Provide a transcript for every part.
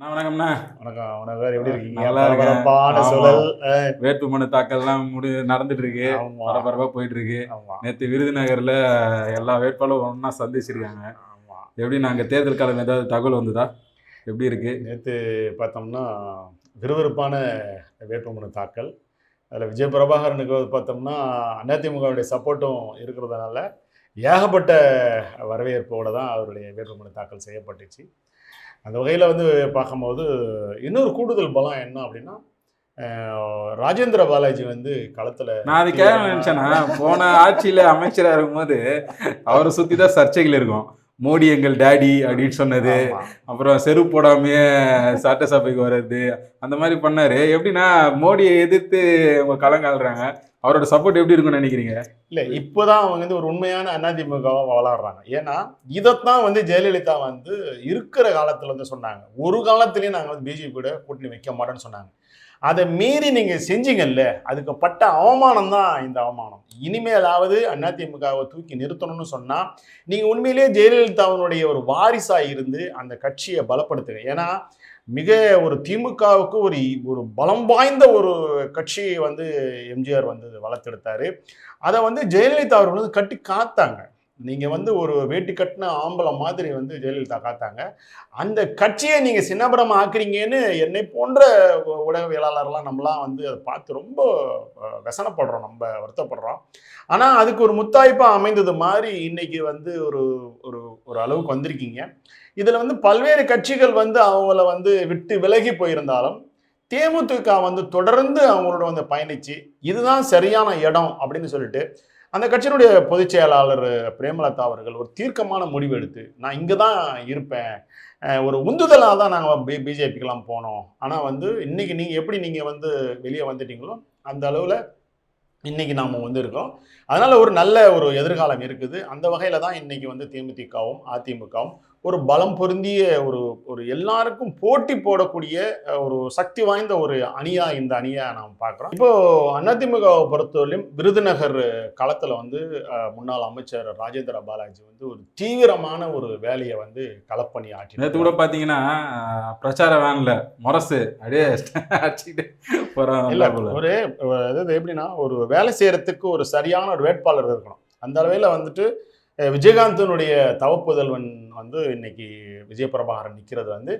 அண்ணா வணக்கம்ண்ணா. வணக்கம் வணக்கம். எப்படி இருக்கீங்க? நல்லா இருக்கேன். சூழல் வேட்புமனு தாக்கல்லாம் முடி நடந்துட்டு இருக்கு பரபரப்பா போயிட்டு இருக்கு நேற்று விருதுநகர்ல எல்லா வேட்பாளரும் ஒன்றா சந்திச்சிருக்காங்க. எப்படி நாங்க தேர்தல் காலம் ஏதாவது தகவல் வந்ததா? எப்படி இருக்கு? நேற்று பார்த்தோம்னா விறுவிறுப்பான வேட்புமனு தாக்கல். அதில் விஜய் பிரபாகரனுக்கு பார்த்தோம்னா அதிமுகவுடைய சப்போர்ட்டும் இருக்கிறதுனால ஏகப்பட்ட வரவேற்போட தான் அவருடைய வேட்புமனு தாக்கல் செய்யப்பட்டுச்சு. அந்த வகையில் வந்து பார்க்கும்போது இன்னொரு கூடுதல் பலம் என்ன அப்படின்னா ராஜேந்திர பாலாஜி வந்து களத்தில் நான் அது கேட்க நினைச்சேன்னா போன ஆட்சியில அமைச்சரா இருக்கும்போது அவரை சுத்தி தான் சர்ச்சைகள் இருக்கும். மோடி எங்கள் டேடி அப்படின்னு சொன்னது அப்புறம் செருப்பு போடாமையே சட்டசபைக்கு வர்றது அந்த மாதிரி பண்ணாரு. எப்படின்னா மோடியை எதிர்த்து அவங்க களங்காடுறாங்க அவரோட சப்போர்ட் எப்படி இருக்கும்னு நினைக்கிறீங்க? இல்லை இப்போதான் அவங்க வந்து ஒரு உண்மையான அதிமுகவா வளர்றாங்க. ஏன்னா இதைத்தான் வந்து ஜெயலலிதா வந்து இருக்கிற காலத்தில் வந்து சொன்னாங்க. ஒரு காலத்துலேயும் நாங்கள் வந்து பிஜேபியோட கூட்டணி வைக்க மாட்டோம்னு சொன்னாங்க. அதை மீறி நீங்கள் செஞ்சீங்கல்ல அதுக்கு பட்ட அவமானம் தான் இந்த அவமானம். இனிமேலாவது அதிமுகவை தூக்கி நிறுத்தணும்னு சொன்னால் நீங்கள் உண்மையிலேயே ஜெயலலிதாவினுடைய ஒரு வாரிசாக இருந்து அந்த கட்சியை பலப்படுத்துங்க. ஏன்னா மிக ஒரு திமுகவுக்கு ஒரு ஒரு பலம் வாய்ந்த ஒரு கட்சியை வந்து எம்ஜிஆர் வந்து வளர்த்தெடுத்தாரு. அதை வந்து ஜெயலலிதா அவர்கள் வந்து கட்டி காத்தாங்க. நீங்கள் வந்து ஒரு வேட்டி கட்டின ஆம்பளை மாதிரி வந்து ஜெயலலிதா காத்தாங்க. அந்த கட்சியை நீங்கள் சின்னபுரம் ஆக்குறீங்கன்னு என்னை போன்ற ஊடகவியலாளர்லாம் நம்மலாம் வந்து அதை பார்த்து ரொம்ப வசனப்படுறோம். நம்ம வருத்தப்படுறோம். ஆனால் அதுக்கு ஒரு முத்தாய்ப்பாக அமைந்தது மாதிரி இன்னைக்கு வந்து ஒரு ஒரு ஒரு அளவுக்கு வந்திருக்கீங்க. இதில் வந்து பல்வேறு கட்சிகள் வந்து அவங்கள வந்து விட்டு விலகி போயிருந்தாலும் தேமுதிக வந்து தொடர்ந்து அவங்களோட வந்து பயணிச்சு இதுதான் சரியான இடம் அப்படின்னு சொல்லிட்டு அந்த கட்சியினுடைய பொதுச் செயலாளர் பிரேமலதா அவர்கள் ஒரு தீர்க்கமான முடிவு எடுத்து நான் இங்கே தான் இருப்பேன் ஒரு உந்துதலாக தான் நாங்கள் பி பிஜேபிக்கெலாம் போனோம். ஆனால் வந்து இன்றைக்கி நீங்கள் எப்படி நீங்கள் வந்து வெளியே வந்துட்டீங்களோ அந்த அளவில் இன்னைக்கு நாம் வந்து இருக்கோம். அதனால் ஒரு நல்ல ஒரு எதிர்காலம் இருக்குது. அந்த வகையில் தான் இன்றைக்கி வந்து தேமுதிகவும் அதிமுகவும் ஒரு பலம் பொருந்திய ஒரு ஒரு எல்லாருக்கும் போட்டி போடக்கூடிய ஒரு சக்தி வாய்ந்த ஒரு அணியா இந்த அணியா நாம் பார்க்குறோம். இப்போ அதிமுகவை பொறுத்தவரையிலும் விருதுநகர் களத்தில் வந்து முன்னாள் அமைச்சர் ராஜேந்திர பாலாஜி வந்து ஒரு தீவிரமான ஒரு வேலையை வந்து களப்பணி ஆற்றி நேற்று கூட பாத்தீங்கன்னா அஹ், பிரச்சார வேன்ல முரசு அப்படியே அடிச்சுக்கிட்டு இல்ல ஒரு அதாவது எப்படின்னா ஒரு வேலை செய்யறதுக்கு ஒரு சரியான ஒரு வேட்பாளர் இருக்கணும். அந்த அளவில் வந்துட்டு விஜயகாந்தனுடைய தவப்புதல்வன் வந்து இன்னைக்கு விஜயபிரபாகரன் நிற்கிறது வந்து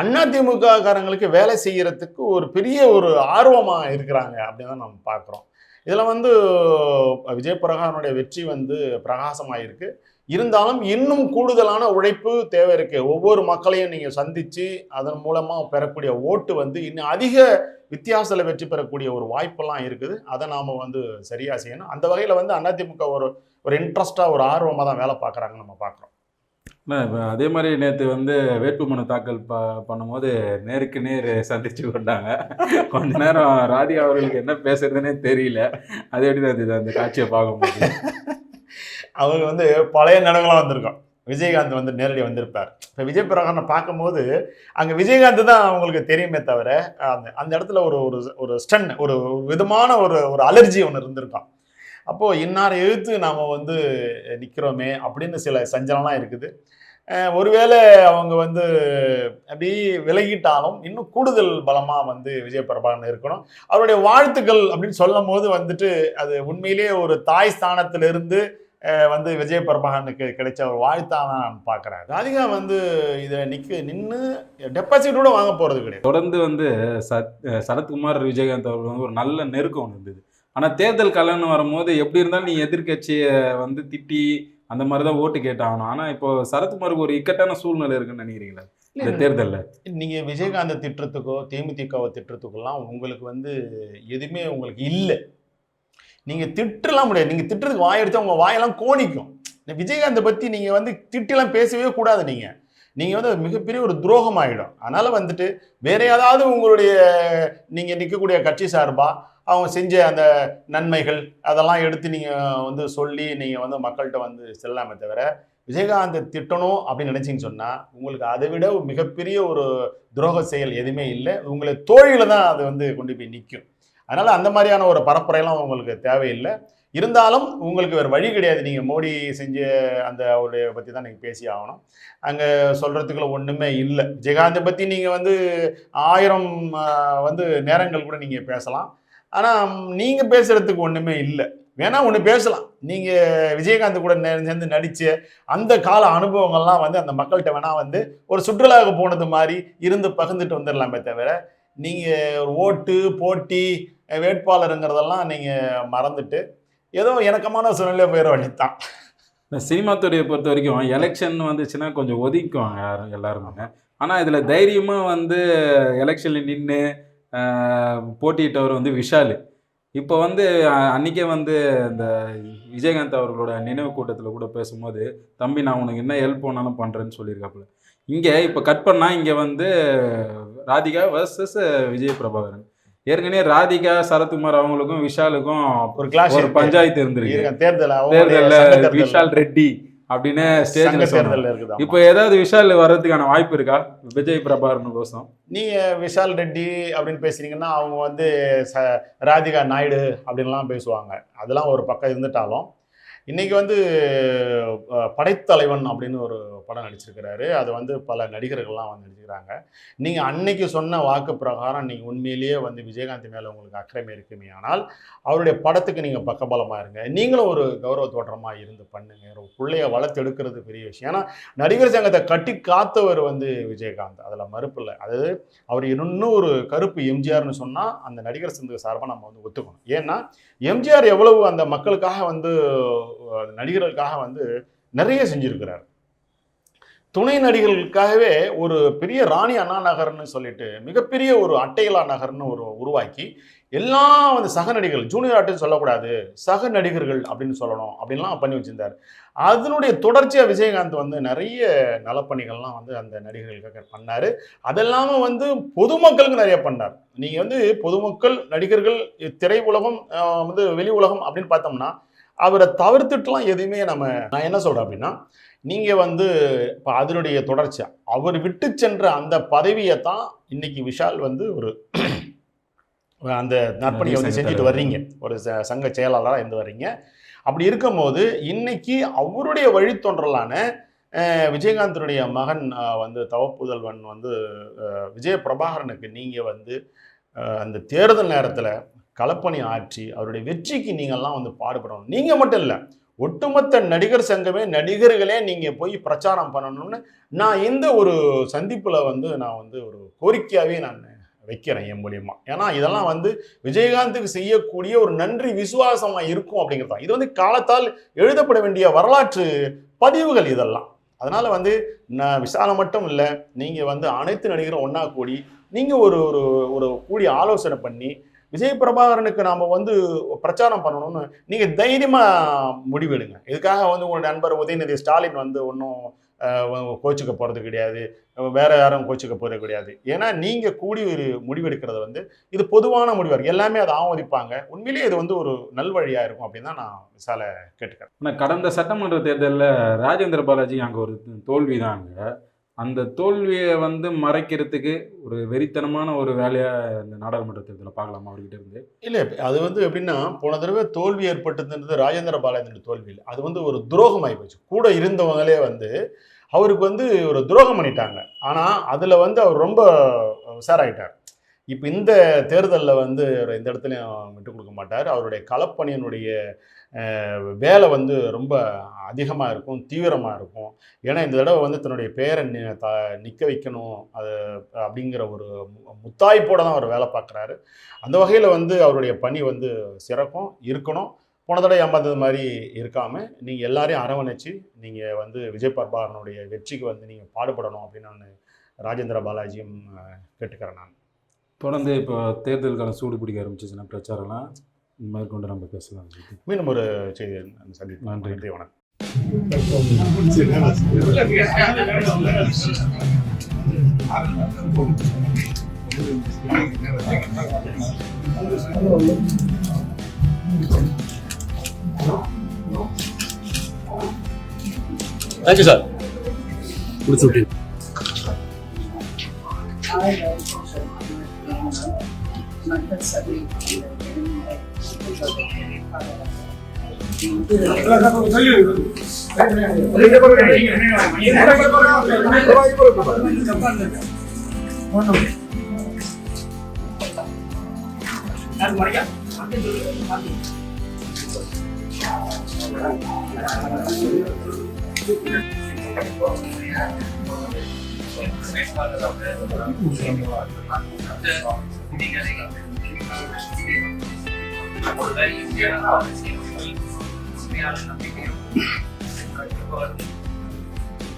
அதிமுக காரங்களுக்கு வேலை செய்கிறதுக்கு ஒரு பெரிய ஒரு ஆர்வமாக இருக்கிறாங்க அப்படின்னு தான் நம்ம பார்க்குறோம். இதில் வந்து விஜயபிரகாரனுடைய வெற்றி வந்து பிரகாசமாக இருக்குது இருந்தாலும் இன்னும் கூடுதலான உழைப்பு தேவை இருக்கு. ஒவ்வொரு மக்களையும் நீங்கள் சந்தித்து அதன் மூலமாக பெறக்கூடிய ஓட்டு வந்து இன்னும் அதிக வித்தியாசத்தில் வெற்றி பெறக்கூடிய ஒரு வாய்ப்பெல்லாம் இருக்குது. அதை நாம் வந்து சரியாக செய்யணும். அந்த வகையில் வந்து அதிமுக ஒரு ஒரு இன்ட்ரெஸ்டாக ஒரு ஆர்வமாக தான் வேலை பார்க்குறாங்க நம்ம பார்க்குறோம். அதே மாதிரி நேற்று வந்து வேட்புமனு தாக்கல் ப பண்ணும்போது நேருக்கு நேர் சந்திச்சு கொண்டாங்க. கொஞ்ச நேரம் ராதிகா அவர்களுக்கு என்ன பேசுறதுன்னே தெரியல. அது எப்படி இருந்தது? அந்த காட்சியை பார்க்கும்போது அவங்க வந்து பழைய நினைவுலாம் வந்திருக்கோம். விஜயகாந்த் வந்து நேரடி வந்திருப்பார். இப்போ விஜய் பிரகாரனை பார்க்கும்போது அங்கே விஜயகாந்த் தான் அவங்களுக்கு தெரியுமே தவிர அந்த அந்த இடத்துல ஒரு ஒரு ஸ்டன் ஒரு விதமான ஒரு ஒரு அலர்ஜி ஒன்று இருந்திருக்கும். அப்போது இன்னார் எழுத்து நாம் வந்து நிற்கிறோமே அப்படின்னு சில சஞ்சலம்லாம் இருக்குது. ஒருவேளை அவங்க வந்து அப்படி விலகிட்டாலும் இன்னும் கூடுதல் பலமாக வந்து விஜய் பிரபாகரன் இருக்கணும். அவருடைய வாழ்த்துக்கள் அப்படின்னு சொல்லும் போது வந்துட்டு அது உண்மையிலேயே ஒரு தாய் ஸ்தானத்திலிருந்து வந்து விஜய் பிரபாகரனுக்கு கிடைச்ச ஒரு வாழ்த்தா தான் நான் பார்க்குறேன். ராதிகா வந்து இதை நிற்க நின்று டெபாசிட் வாங்க போகிறது கிடையாது. தொடர்ந்து வந்து சத் சரத்குமார் விஜயகாந்த் அவர்கள் வந்து ஒரு நல்ல நெருக்கம் இருந்தது. ஆனால் தேர்தல் கலன்னு வரும்போது எப்படி இருந்தாலும் நீ எதிர்க்கட்சியை வந்து திட்டி அந்த மாதிரி தான் ஓட்டு கேட்டாகணும். ஆனால் இப்போ சரத்குமாருக்கு ஒரு இக்கட்டான சூழ்நிலை இருக்குன்னு நினைக்கிறீங்களா இந்த தேர்தலில்? நீங்கள் விஜயகாந்த் திட்டத்துக்கோ தேமுதிகவை திட்டத்துக்கெல்லாம் உங்களுக்கு வந்து எதுவுமே உங்களுக்கு இல்லை. நீங்கள் திட்டலாம் முடியாது. நீங்கள் திட்டுறதுக்கு வாய் எடுத்தா உங்கள் வாயெல்லாம் கோணிக்கும். இந்த விஜயகாந்தை பற்றி நீங்கள் வந்து திட்டிலாம் பேசவே கூடாது நீங்கள் நீங்கள் வந்து மிகப்பெரிய ஒரு துரோகம் ஆகிடும் அதனால் வந்துட்டு வேற ஏதாவது உங்களுடைய நீங்கள் நிற்கக்கூடிய கட்சி சார்பாக அவங்க செஞ்ச அந்த நன்மைகள் அதெல்லாம் எடுத்து நீங்கள் வந்து சொல்லி நீங்கள் வந்து மக்கள்கிட்ட வந்து செல்லாமே தவிர விஜயகாந்த் திட்டணும் அப்படின்னு நினச்சிங்கன்னு சொன்னால் உங்களுக்கு அதை விட மிகப்பெரிய ஒரு துரோக செயல் எதுவுமே இல்லை. உங்களை தோழியில் தான் அது வந்து கொண்டு போய் நிற்கும் அதனால் அந்த மாதிரியான ஒரு பரப்புரையெல்லாம் உங்களுக்கு தேவையில்லை. இருந்தாலும் உங்களுக்கு வேறு வழி கிடையாது. நீங்கள் மோடி செஞ்ச அந்த அவருடைய பற்றி தான் நீங்கள் பேசி ஆகணும். அங்கே சொல்கிறதுக்குள்ள ஒன்றுமே இல்லை. விஜயகாந்தை பற்றி நீங்கள் வந்து ஆயிரம் வந்து நேரங்கள் கூட நீங்கள் பேசலாம். ஆனால் நீங்கள் பேசுகிறதுக்கு ஒன்றுமே இல்லை. வேணா ஒன்று பேசலாம். நீங்கள் விஜயகாந்த் கூட சேர்ந்து நடித்து அந்த கால அனுபவங்கள்லாம் வந்து அந்த மக்கள்கிட்ட வேணா வந்து ஒரு சுற்றுலாவுக்கு போனது மாதிரி இருந்து பகிர்ந்துட்டு வந்துடலாமே தவிர நீங்கள் ஒரு ஓட்டு போட்டி வேட்பாளருங்கிறதெல்லாம் நீங்கள் மறந்துட்டு ஏதோ இணக்கமான சூழ்நிலையை போயிட வேண்டியதுதான் இந்த சினிமா துறையை பொறுத்த வரைக்கும் எலெக்ஷன் வந்துச்சுன்னா கொஞ்சம் ஒதுக்குவாங்க யாரும் எல்லாருமே ஆனால் இதில் தைரியமாக வந்து எலெக்ஷனில் நின்று போட்டியிட்டவர் வந்து விஷால். இப்போ வந்து அஹ், அன்னைக்கே வந்து இந்த விஜயகாந்த் அவர்களோட நினைவு கூட்டத்தில் கூட பேசும்போது தம்பி நான் உனக்கு என்ன ஹெல்ப் பண்ணாலும் பண்ணுறேன்னு சொல்லியிருக்காப்புல. இங்கே இப்போ கட் பண்ணால் இங்கே வந்து ராதிகா வர்சஸ் விஜய் பிரபாகரன் ஏற்கனவே ராதிகா சரத்குமார் அவங்களுக்கும் விஷாலுக்கும் ஒரு கிளாஸ் ஒரு பஞ்சாயத்து இருந்திருக்கு. தேர்தல் தேர்தல்ல. விஷால் ரெட்டி. அப்படின்னு ஸ்டேஜ்ல சொன்னாங்க. தேர்தல் இருக்குது? இப்போ ஏதாவது விஷால் வர்றதுக்கான வாய்ப்பு இருக்கா? விஜய் பிரபாகரன் கோசம் நீங்க விஷால் ரெட்டி அப்படின்னு பேசுறீங்கன்னா அவங்க வந்து ச ராதிகா நாயுடு அப்படின்லாம் பேசுவாங்க. அதெல்லாம் ஒரு பக்கம் இருந்துட்டாலும் இன்றைக்கி வந்து படைத்தலைவன் அப்படின்னு ஒரு படம் நடிச்சிருக்கிறாரு. அது வந்து பல நடிகர்கள்லாம் வந்து நடிச்சிருக்கிறாங்க. நீங்கள் அன்னைக்கு சொன்ன வாக்கு பிரகாரம் நீங்கள் உண்மையிலேயே வந்து விஜயகாந்த் மேலே உங்களுக்கு அக்கறைமை இருக்குமே ஆனால் அவருடைய படத்துக்கு நீங்கள் பக்கபலமாக இருங்க. நீங்களும் ஒரு கௌரவ தோற்றமாக இருந்து பண்ணுங்க. ஒரு பிள்ளைய வளர்த்து எடுக்கிறது பெரிய விஷயம். ஏன்னா நடிகர் சங்கத்தை கட்டி காத்தவர் வந்து விஜயகாந்த். அதில் மறுப்பு இல்லை. அது அவர் இன்னும் ஒரு கருப்பு எம்ஜிஆர்னு சொன்னால் அந்த நடிகர் சங்க சார்பாக நம்ம வந்து ஒத்துக்கணும். ஏன்னா எம்ஜிஆர் எவ்வளவு அந்த மக்களுக்காக வந்து நடிகர்களுக்காக வந்து நிறைய செஞ்சிருக்கிறார். துணை நடிகர்களுக்காகவே ஒரு பெரிய ராணி அண்ணா நகர்னு சொல்லிட்டு மிகப்பெரிய ஒரு அட்டைகளா நகர்னு ஒரு உருவாக்கி எல்லாம் வந்து சக நடிகர்கள் ஜூனியர் ஆர்டிஸ்ட் சொல்லக்கூடாது சக நடிகர்கள் அப்படின்னு சொல்லணும் அப்படின்லாம் பண்ணி வச்சிருந்தார். அதனுடைய தொடர்ச்சியாக விஜயகாந்த் வந்து நிறைய நலப்பணிகள்லாம் வந்து அந்த நடிகர்களுக்காக பண்ணார். அதெல்லாமல் வந்து பொதுமக்களுக்கு நிறைய பண்ணார். நீங்கள் வந்து பொதுமக்கள் நடிகர்கள் திரை உலகம் வந்து வெளி உலகம் அப்படின்னு பார்த்தோம்னா அவரை தவிர்த்துட்டுலாம் எதுவுமே நம்ம நான் என்ன சொல்கிறேன் அப்படின்னா நீங்கள் வந்து இப்போ அதனுடைய தொடர்ச்சி அவர் விட்டு சென்ற அந்த பதவியை தான் இன்னைக்கு விஷால் வந்து ஒரு அந்த நற்பணியை வந்து செஞ்சுட்டு வர்றீங்க. ஒரு சங்க செயலாளராக இருந்து வர்றீங்க. அப்படி இருக்கும்போது இன்னைக்கு அவருடைய வழித்தொன்றலான விஜயகாந்தனுடைய மகன் வந்து தவப்புதல்வன் வந்து விஜய பிரபாகரனுக்கு நீங்கள் வந்து அந்த தேர்தல் நேரத்தில் களப்பணி ஆற்றி அவருடைய வெற்றிக்கு நீங்கள்லாம் வந்து பாடுபடணும். நீங்கள் மட்டும் இல்லை ஒட்டுமொத்த நடிகர் சங்கமே நடிகர்களே நீங்கள் போய் பிரச்சாரம் பண்ணணும்னு நான் இந்த ஒரு சந்திப்பில் வந்து நான் வந்து ஒரு கோரிக்கையாகவே நான் வைக்கிறேன் என் மூலியமா. ஏன்னா இதெல்லாம் வந்து விஜயகாந்துக்கு செய்யக்கூடிய ஒரு நன்றி விசுவாசமாக இருக்கும் அப்படிங்கிறது தான். இது வந்து காலத்தால் எழுதப்பட வேண்டிய வரலாற்று பதிவுகள் இதெல்லாம். அதனால் வந்து நான் விசாலம் மட்டும் இல்லை நீங்கள் வந்து அனைத்து நடிகரும் ஒன்றா கூடி நீங்கள் ஒரு ஒரு ஒரு கூடி ஆலோசனை பண்ணி விஜய் பிரபாகரனுக்கு நாம் வந்து பிரச்சாரம் பண்ணணும்னு நீங்கள் தைரியமாக முடிவெடுங்க. இதுக்காக வந்து உங்களுடைய நண்பர் உதயநிதி ஸ்டாலின் வந்து ஒன்றும் கோச்சுக்க போகிறது கிடையாது. வேற யாரும் கோச்சுக்க போகிறது கிடையாது. ஏன்னா நீங்கள் கூடி ஒரு முடிவெடுக்கிறது வந்து இது பொதுவான முடிவாக எல்லாமே அதை ஆமோதிப்பாங்க உண்மையிலேயே இது வந்து ஒரு நல்வழியாக இருக்கும் அப்படின்னு தான் நான் விசால கேட்டுக்கிறேன். ஆனால் கடந்த சட்டமன்ற தேர்தலில் ராஜேந்திர பாலாஜி அங்கே ஒரு தோல்வி தான் அங்கே அந்த தோல்வியை வந்து மறைக்கிறதுக்கு ஒரு வெறித்தனமான ஒரு வேலையாக இந்த நாடாளுமன்ற தேர்தலில் பார்க்கலாமா அவர்கிட்ட இருந்து? இல்லை அது வந்து எப்படின்னா போன தடவை தோல்வி ஏற்பட்டதுன்றது ராஜேந்திர பாலாஜியோட தோல்வி இல்லை. அது வந்து ஒரு துரோகம் ஆகி போச்சு. கூட இருந்தவங்களே வந்து அவருக்கு வந்து ஒரு துரோகம் பண்ணிட்டாங்க. ஆனால் அதில் வந்து அவர் ரொம்ப உஷாராயிட்டார். இப்போ இந்த தேர்தலில் வந்து அவர் இடத்துலையும் விட்டு கொடுக்க மாட்டார். அவருடைய களப்பணியினுடைய வேலை வந்து ரொம்ப அதிகமாக இருக்கும் தீவிரமாக இருக்கும். ஏன்னா இந்த தடவை வந்து தன்னுடைய பேரை நி த நிற்க வைக்கணும் அது அப்படிங்கிற ஒரு முத்தாய்ப்போடு முத்தாய்ப்போட தான் அவர் வேலை பார்க்குறாரு. அந்த வகையில் வந்து அவருடைய பணி வந்து சிறக்கும் இருக்கணும். போன தடவை ஏமாந்தது மாதிரி இருக்காமல் நீங்கள் எல்லாரையும் அரவணைச்சு நீங்கள் வந்து விஜய் பர்பாரனுடைய வெற்றிக்கு வந்து நீங்கள் பாடுபடணும் அப்படின்னு நான் ராஜேந்திர பாலாஜியும் கேட்டுக்கிறேன் நான். தொடர்ந்து இப்போ தேர்தல் காலம் சூடு பிடிக்க ஆரம்பிச்சிச்சுன்னா பிரச்சாரம்லாம் மேற்கொண்டு நம்ம பேசலாம் இதை பத்தி. மீண்டும் ஒரு செய்தி சந்திப்போம் நன்றி. நன்றி வணக்கம் தேங்க்யூ சார் முடிச்சு くださるっていうので、Thank you.